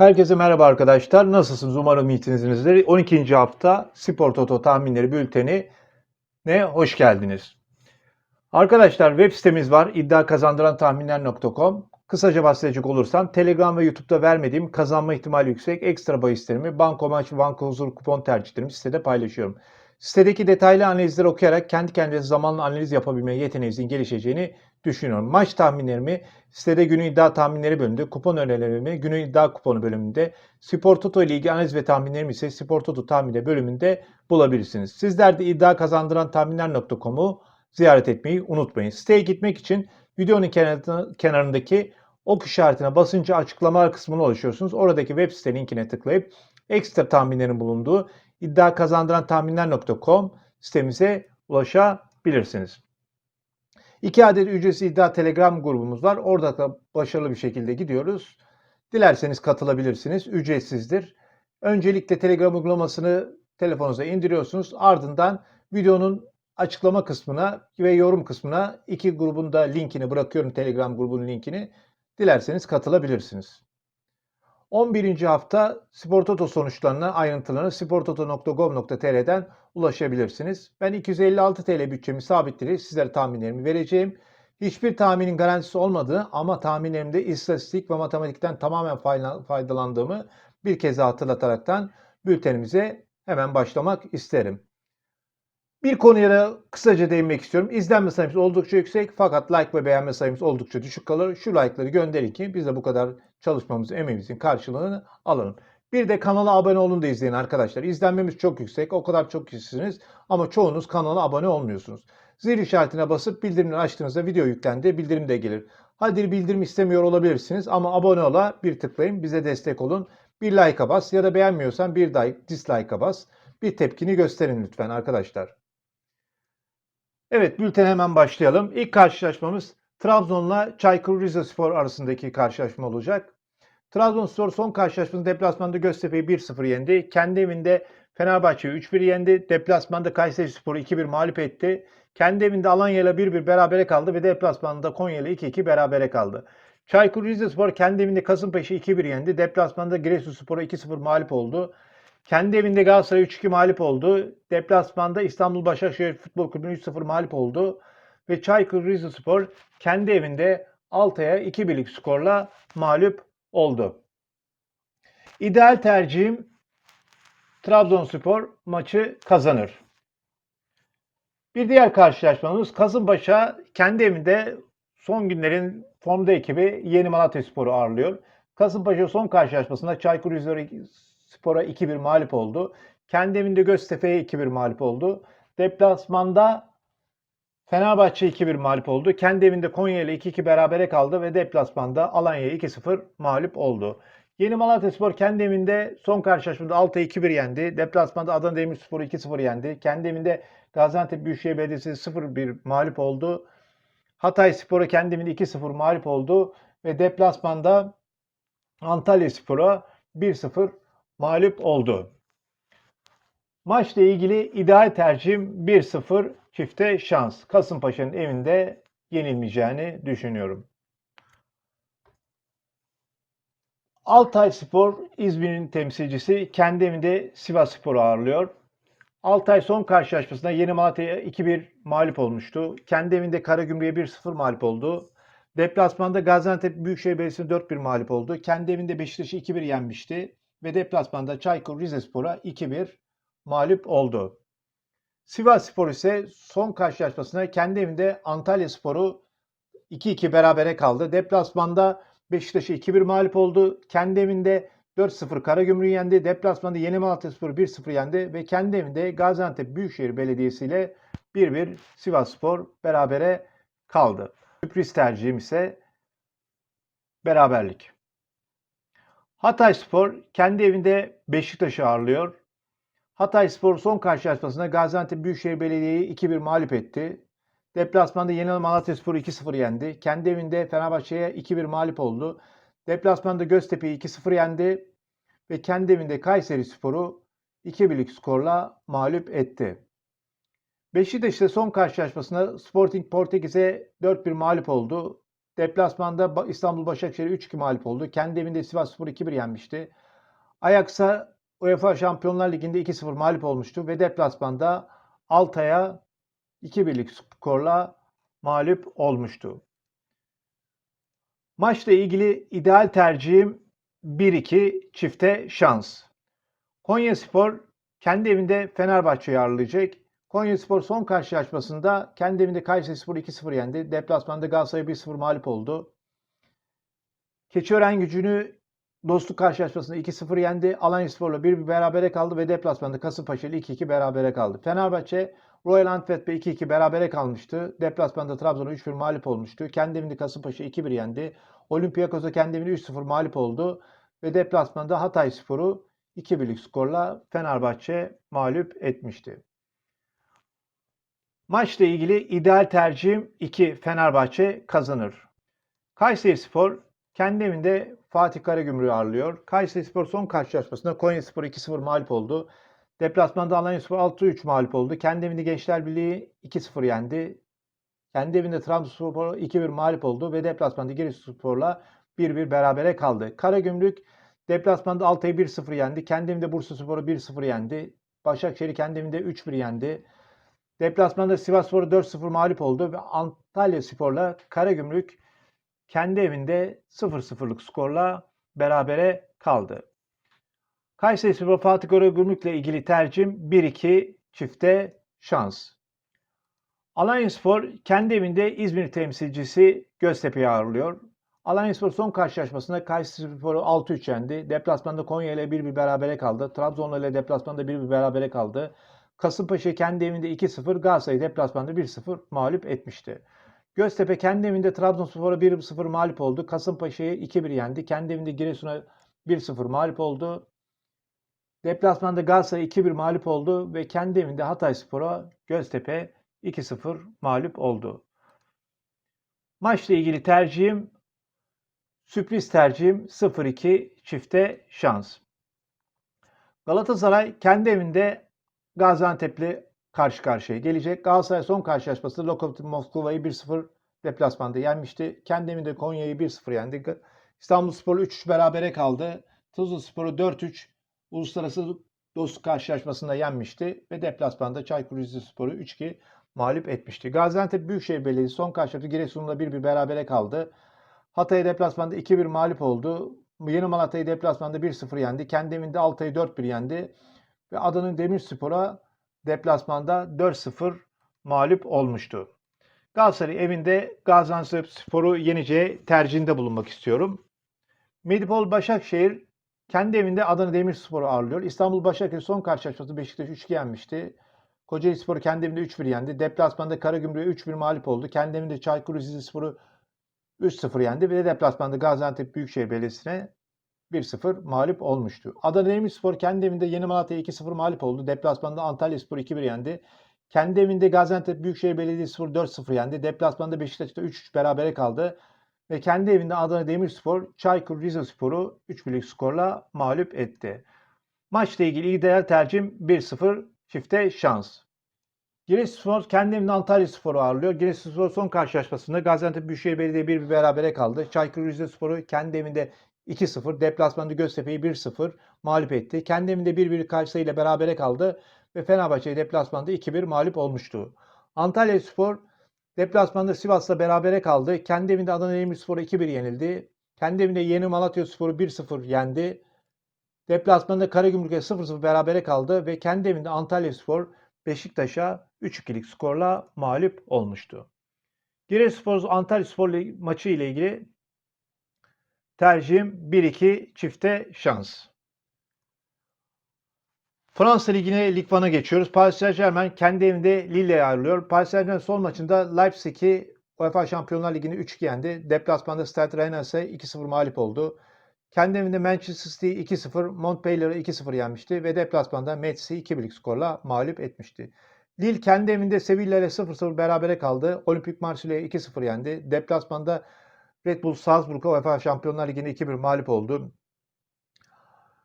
Herkese merhaba arkadaşlar. Nasılsınız? Umarım iyisinizdir. 12. hafta Spor Toto tahminleri bülteni ne hoş geldiniz. Arkadaşlar web sitemiz var iddia kazandıran tahminler.com. Kısaca bahsedecek olursam Telegram ve YouTube'da vermediğim kazanma ihtimali yüksek ekstra bahislerimi, banko maç banko huzur kupon tercihlerimi sitede paylaşıyorum. Sitedeki detaylı analizleri okuyarak kendi kendinize zamanla analiz yapabilme yeteneğinizin gelişeceğini düşünüyorum. Maç tahminlerimi sitede günü iddia tahminleri bölümünde, kupon önerilerimi günü iddia kuponu bölümünde, Spor Toto ile ilgili analiz ve tahminlerimi ise Spor Toto tahmini bölümünde bulabilirsiniz. Sizler de iddia kazandıran tahminler.com'u ziyaret etmeyi unutmayın. Siteye gitmek için videonun kenarında- kenarındaki ok işaretine basınca açıklamalar kısmına ulaşıyorsunuz. Oradaki web site linkine tıklayıp ekstra tahminlerin bulunduğu iddia kazandıran tahminler.com sitemize ulaşabilirsiniz. İki adet ücretsiz iddia Telegram grubumuz var. Orada da başarılı bir şekilde gidiyoruz. Dilerseniz katılabilirsiniz. Ücretsizdir. Öncelikle Telegram uygulamasını telefonunuza indiriyorsunuz. Ardından videonun açıklama kısmına ve yorum kısmına iki grubun da linkini bırakıyorum. Telegram grubunun linkini. Dilerseniz katılabilirsiniz. 11. hafta Spor Toto sonuçlarına ayrıntılarına sportoto.gov.tr'den ulaşabilirsiniz. Ben 256 TL bütçemi sabitleyerek sizlere tahminlerimi vereceğim. Hiçbir tahminin garantisi olmadığı ama tahminlerimde istatistik ve matematikten tamamen fayda- faydalandığımı bir kez hatırlataraktan bültenimize hemen başlamak isterim. Bir konuya da kısaca değinmek istiyorum. İzlenme sayımız oldukça yüksek fakat like ve beğenme sayımız oldukça düşük kalır. Şu like'ları gönderin ki biz de bu kadar çalışmamızın, emeğimizin karşılığını alalım. Bir de kanala abone olun da izleyin arkadaşlar. İzlenmemiz çok yüksek. O kadar çok kişisiniz ama çoğunuz kanala abone olmuyorsunuz. Zil işaretine basıp bildirimleri açtığınızda video yüklendi, bildirim de gelir. Hadi bildirim istemiyor olabilirsiniz ama abone ola bir tıklayın, bize destek olun. Bir like'a bas ya da beğenmiyorsan bir like, dislike'a bas. Bir tepkini gösterin lütfen arkadaşlar. Evet bültene hemen başlayalım. İlk karşılaşmamız Trabzon'la Çaykur Rizespor arasındaki karşılaşma olacak. Trabzonspor son karşılaşmasında deplasmanda Göztepe'yi 1-0 yendi. Kendi evinde Fenerbahçe'yi 3-1 yendi. Deplasmanda Kayserispor'u 2-1 mağlup etti. Kendi evinde Alanya'yla 1-1 berabere kaldı ve deplasmanda Konya'yla 2-2 berabere kaldı. Çaykur Rizespor kendi evinde Kasımpaşa'yı 2-1 yendi. Deplasmanda Giresunspor'a 2-0 mağlup oldu. Kendi evinde Galatasaray 3-2 mağlup oldu. Deplasmanda İstanbul Başakşehir Futbol Kulübü'nü 3-0 mağlup oldu. Ve Çaykur Rizespor kendi evinde Altay'a 2-1'lik skorla mağlup oldu. İdeal tercihim Trabzonspor maçı kazanır. Bir diğer karşılaşmamız Kasımpaşa kendi evinde son günlerin formda ekibi Yeni Malatyaspor'u ağırlıyor. Kasımpaşa son karşılaşmasında Çaykur Rizespor'a 2-1 mağlup oldu. Kendi evinde Göztepe'ye 2-1 mağlup oldu. Deplasmanda Fenerbahçe 2-1 mağlup oldu. Kendi evinde Konya ile 2-2 berabere kaldı ve deplasmanda Alanya'ya 2-0 mağlup oldu. Yeni Malatyaspor kendi evinde son karşılaşmada Altay'ı 2-1 yendi. Deplasmanda Adana Demirspor'u 2-0 yendi. Kendi evinde Gaziantep Büyükşehir Belediyesi 0-1 mağlup oldu. Hatay Spor'a kendi evinde 2-0 mağlup oldu ve deplasmanda Antalya Spor'a 1-0 mağlup oldu. Maçla ilgili ideal tercihim 1-0 çifte şans. Kasımpaşa'nın evinde yenilmeyeceğini düşünüyorum. Altay Spor İzmir'in temsilcisi kendi evinde Sivas Spor'u ağırlıyor. Altay son karşılaşmasında Yeni Malatya'ya 2-1 mağlup olmuştu. Kendi evinde Karagümrük'e 1-0 mağlup oldu. Deplasmanda Gaziantep Büyükşehir Belediyesi'ne 4-1 mağlup oldu. Kendi evinde Beşiktaş'ı 2-1 yenmişti. Ve deplasmanda Çaykur Rizespor'a 2-1 mağlup oldu. Sivas Spor ise son karşılaşmasında kendi evinde Antalya Spor'u 2-2 berabere kaldı. Deplasmanda Beşiktaş'ı 2-1 mağlup oldu. Kendi evinde 4-0 Karagümrük'ü yendi. Deplasmanda Yeni Malatyaspor 1-0 yendi ve kendi evinde Gaziantep Büyükşehir Belediyesi ile 1-1 Sivasspor berabere kaldı. Sürpriz tercihim ise beraberlik. Hatayspor kendi evinde Beşiktaş'ı ağırlıyor. Hatayspor son karşılaşmasında Gaziantep Büyükşehir Belediye'yi 2-1 mağlup etti. Deplasmanda Yeni Malatyaspor'u 2-0 yendi. Kendi evinde Fenerbahçe'ye 2-1 mağlup oldu. Deplasmanda Göztepe'yi 2-0 yendi ve kendi evinde Kayseri Spor'u 2-1'lik skorla mağlup etti. Beşiktaş ise son karşılaşmasında Sporting Portekiz'e 4-1 mağlup oldu. Deplasmanda İstanbul Başakşehir 3-2 mağlup oldu. Kendi evinde Sivasspor 2-1 yenmişti. Ajax'a UEFA Şampiyonlar Ligi'nde 2-0 mağlup olmuştu ve deplasmanda Altay'a 2-1'lik skorla mağlup olmuştu. Maçla ilgili ideal tercihim 1-2 çifte şans. Konyaspor kendi evinde Fenerbahçe'yi ağırlayacak. Konyaspor son karşılaşmasında kendi evinde Kayserispor 2-0 yendi. Deplasmanda Galatasaray 1-0 mağlup oldu. Keçiören gücünü dostluk karşılaşmasında 2-0 yendi. Alanyaspor'la 1 berabere kaldı ve deplasmanda Kasımpaşa ile 2-2 berabere kaldı. Fenerbahçe Royal Antwerp'le 2-2 berabere kalmıştı. Deplasmanda Trabzon'a 3-1 mağlup olmuştu. Kendi evinde Kasımpaşa 2-1 yendi. Olympiakos'a kendi evinde 3-0 mağlup oldu. Ve deplasmanda Hatayspor'u 2-1'lik skorla Fenerbahçe mağlup etmişti. Maçla ilgili ideal tercihim 2 Fenerbahçe kazanır. Kayserispor kendi evinde Fatih Karagümrük'ü ağırlıyor. Kayserispor son karşılaşmasında Konyaspor 2-0 mağlup oldu. Deplasmanda Alanyaspor 6-3 mağlup oldu. Kendi evinde Gençler Birliği 2-0 yendi. Kendi evinde Trabzonspor 2-1 mağlup oldu ve deplasmanda Giresunspor'la 1-1 berabere kaldı. Karagümrük deplasmanda Altay'ı 1-0 yendi. Kendi evinde Bursaspor'u 1-0 yendi. Başakşehir'i kendi evinde 3-1 yendi. Deplasmanda Sivasspor'u 4-0 mağlup oldu ve Antalya Spor'la Karagümrük kendi evinde 0-0'lık skorla berabere kaldı. Kayseri Spor Fatih Karagümrük'le ilgili tercihim 1-2 çifte şans. Alanyaspor kendi evinde İzmir temsilcisi Göztepe'yi ağırlıyor. Alanyaspor son karşılaşmasında Kayseri Spor'u 6-3 yendi. Deplasmanda Konya ile 1-1 berabere kaldı. Trabzon'la ile deplasmanda 1-1 berabere kaldı. Kasımpaşa kendi evinde 2-0, Galatasaray deplasmanda 1-0 mağlup etmişti. Göztepe kendi evinde Trabzonspor'a 1-0 mağlup oldu. Kasımpaşa'yı 2-1 yendi. Kendi evinde Giresun'a 1-0 mağlup oldu. Deplasmanda Galatasaray 2-1 mağlup oldu ve kendi evinde Hatayspor'a Göztepe 2-0 mağlup oldu. Maçla ilgili tercihim sürpriz tercihim 0-2 çifte şans. Galatasaray kendi evinde Gaziantep'le karşı karşıya gelecek. Galatasaray son karşılaşmasında Lokomotiv Moskova'yı 1-0 deplasmanda yenmişti. Kendi evinde Konya'yı 1-0 yendi. İstanbulspor 3-3 berabere kaldı. Tuzlaspor'u 4-3 uluslararası dostluk karşılaşmasında yenmişti ve deplasmanda Çaykur Rizespor'u 3-2 mağlup etmişti. Gaziantep Büyükşehir Belediyesi son karşılaşması Giresun'la 1-1 berabere kaldı. Hatay deplasmanda 2-1 mağlup oldu. Yeni Malatya'yı deplasmanda 1-0 yendi. Kendi evinde Altay'ı 4-1 yendi. Ve Adana Demirspor'a deplasmanda 4-0 mağlup olmuştu. Galatasaray evinde Gaziantepspor'u yeneceği tercihinde bulunmak istiyorum. Medipol Başakşehir kendi evinde Adana Demirspor'u ağırlıyor. İstanbul Başakşehir son karşılaşması Beşiktaş 3-2 yenmişti. Kocaeli Spor'u kendi evinde 3-1 yendi. Deplasmanda Karagümrük'e 3-1 mağlup oldu. Kendi evinde Çaykur Rizespor'u 3-0 yendi. Bir de deplasmanda Gaziantep Büyükşehir Belediyesi'ne 1-0 mağlup olmuştu. Adana Demirspor kendi evinde Yeni Malatya'ya 2-0 mağlup oldu. Deplasmanda Antalyaspor 2-1 yendi. Kendi evinde Gaziantep Büyükşehir Belediyespor 4-0 yendi. Deplasmanda Beşiktaş'ta 3-3 berabere kaldı. Ve kendi evinde Adana Demirspor Çaykur Rizespor'u 3-1'lik skorla mağlup etti. Maçla ilgili ideal tercihim 1-0 çifte şans. Giresunspor kendi evinde Antalyaspor'u ağırlıyor. Giresunspor son karşılaşmasında Gaziantep Büyükşehir Belediye 1-1 berabere kaldı. Çaykur Rizespor'u kendi evinde 2-0, deplasmanda Göztepe'yi 1-0 mağlup etti. Kendi evinde 1-1 karşı ile berabere kaldı ve Fenerbahçe'yi deplasmanda 2-1 mağlup olmuştu. Antalya Spor deplasmanda Sivas'la berabere kaldı. Kendi evinde Adana Demirspor'a 2-1 yenildi. Kendi evinde Yeni Malatya Spor'u 1-0 yendi. Deplasmanda Karagümrük'e 0-0 berabere kaldı ve kendi evinde Antalya Spor Beşiktaş'a 3-2'lik skorla mağlup olmuştu. Giresunspor Antalya Spor maçı ile ilgili tercihim 1-2 çifte şans. Fransa Ligi'ne Lig 1'a geçiyoruz. Paris Saint Germain kendi evinde Lille'yi ağırlıyor. Paris Saint Germain son maçında Leipzig'i UEFA Şampiyonlar Ligi'ni 3-2 yendi. Deplasmanda Stade Rennes'e 2-0 mağlup oldu. Kendi evinde Manchester City'yi 2-0, Montpellier'ı 2-0 yenmişti ve deplasmanda Metzi 2-1'lik skorla mağlup etmişti. Lille kendi evinde Sevilla ile 0-0 berabere kaldı. Olimpik Marsilya'yı 2-0 yendi. Deplasmanda Red Bull Salzburg'a UEFA Şampiyonlar Ligi'nde 2-1 mağlup oldu.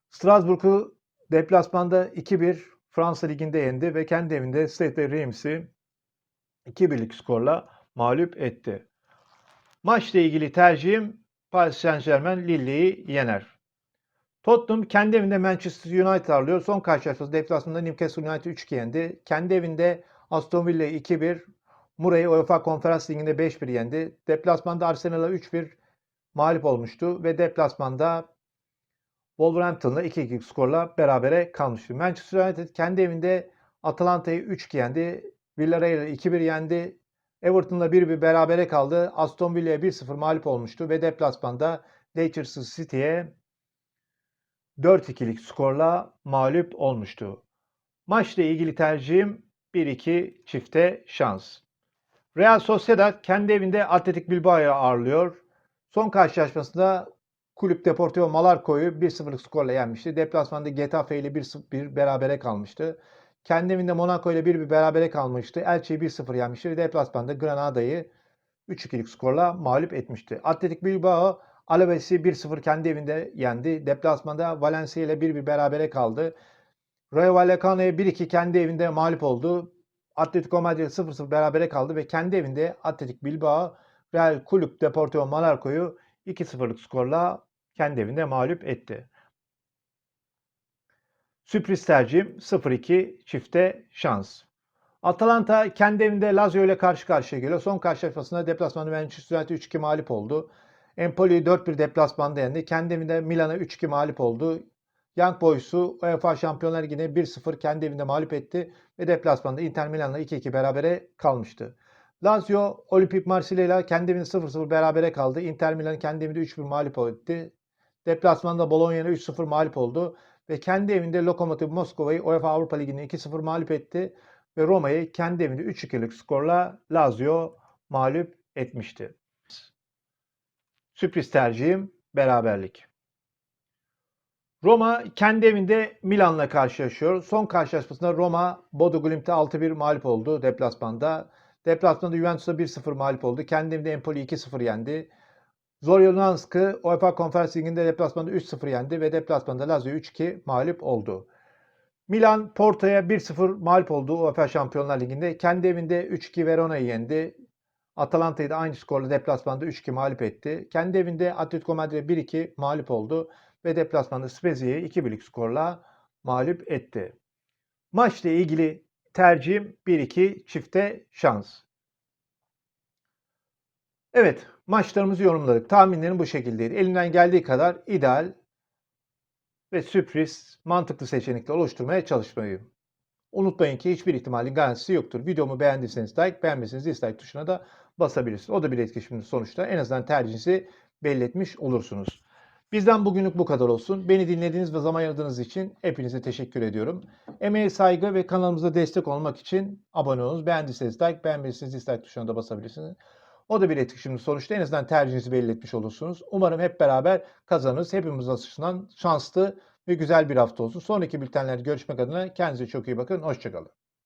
Strasbourg'u deplasmanda 2-1 Fransa Ligi'nde yendi ve kendi evinde Stade Reims'i 2-1'lik skorla mağlup etti. Maçla ilgili tercihim Paris Saint Germain Lille'yi yener. Tottenham kendi evinde Manchester United ağırlıyor. Son karşılaşması deplasmanda Newcastle United 3-2 yendi. Kendi evinde Aston Villa'yı 2-1, Murray'ı UEFA Konferans Ligi'nde 5-1 yendi. Deplasmanda Arsenal'a 3-1 mağlup olmuştu ve deplasmanda Wolverhampton'la 2-2 skorla berabere kalmıştı. Manchester United kendi evinde Atalanta'yı 3-2 yendi. Villarreal'ı 2-1 yendi. Everton'la 1-1 berabere kaldı. Aston Villa'ya 1-0 mağlup olmuştu ve deplasmanda Leicester City'ye 4-2'lik skorla mağlup olmuştu. Maçla ilgili tercihim 1-2 çifte şans. Real Sociedad kendi evinde Atletik Bilbao'yu ağırlıyor. Son karşılaşmasında Kulüp Deportivo Malarco'yu 1-0'lık skorla yenmişti. Deplasmanda Getafe ile 1-1 berabere kalmıştı. Kendi evinde Monaco ile 1-1 berabere kalmıştı. Elche'yi 1-0 yenmişti ve deplasmanda Granada'yı 3-2'lik skorla mağlup etmişti. Atletik Bilbao Alaves'i 1-0 kendi evinde yendi. Deplasmanda Valencia ile 1-1 berabere kaldı. Rayo Vallecano'ya 1-2 kendi evinde mağlup oldu. Atletico Madrid 0-0 berabere kaldı ve kendi evinde Atletik Bilbao Real Kulüp Deportivo Malarco'yu 2-0'lık skorla kendi evinde mağlup etti. Sürpriz tercihim 0-2 çifte şans. Atalanta kendi evinde Lazio ile karşı karşıya geliyor. Son karşılaşmasında deplasmanda Manchester United 3-2 mağlup oldu. Empoli'yi 4-1 deplasmanda yendi. Kendi evinde Milan'a 3-2 mağlup oldu. Young Boys'u UEFA Şampiyonlar Ligi'ne 1-0 kendi evinde mağlup etti ve deplasmanda Inter Milan'la 2-2 berabere kalmıştı. Lazio Olimpik Marsilya ile kendi evinde 0-0 berabere kaldı. Inter Milan kendi evinde 3-1 mağlup etti. Deplasmanda Bologna'ya 3-0 mağlup oldu ve kendi evinde Lokomotiv Moskova'yı UEFA Avrupa Ligi'nde 2-0 mağlup etti ve Roma'yı kendi evinde 3-2'lik skorla Lazio mağlup etmişti. Sürpriz tercihim beraberlik. Roma kendi evinde Milan'la karşılaşıyor. Son karşılaşmasında Roma Bodo Glimt'e 6-1 mağlup oldu deplasmanda. Deplasmanda Juventus'a 1-0 mağlup oldu. Kendi evinde Empoli 2-0 yendi. Zorya UEFA Konferans Ligi'nde deplasmanda 3-0 yendi ve deplasmanda Lazio 3-2 mağlup oldu. Milan Porto'ya 1-0 mağlup oldu UEFA Şampiyonlar Ligi'nde. Kendi evinde 3-2 Verona'yı yendi. Atalanta'yı da aynı skorla deplasmanda 3-2 mağlup etti. Kendi evinde Atletico Madrid'e 1-2 mağlup oldu ve deplasmanda Spezia'yı 2-1'lik skorla mağlup etti. Maçla ilgili tercihim 1-2 çifte şans. Evet, maçlarımızı yorumladık. Tahminlerim bu şekildeydi. Elimden geldiği kadar ideal ve sürpriz, mantıklı seçenekler oluşturmaya çalışmayı. Unutmayın ki hiçbir ihtimalin garantisi yoktur. Videomu beğendiyseniz like, beğenmediyseniz dislike tuşuna da basabilirsiniz. O da bir etkileşimdir sonuçta. En azından tercihinizi belli etmiş olursunuz. Bizden bugünlük bu kadar olsun. Beni dinlediğiniz ve zaman ayırdığınız için hepinize teşekkür ediyorum. Emeğe saygı ve kanalımıza destek olmak için abone olunuz. Beğendiyseniz like, beğenmediyseniz dislike tuşuna da basabilirsiniz. O da bir etkileşimdir sonuçta. En azından tercihinizi belli etmiş olursunuz. Umarım hep beraber kazanırız. Hepimiz açısından şanslı ve güzel bir hafta olsun. Sonraki bültenlerde görüşmek adına kendinize çok iyi bakın. Hoşçakalın.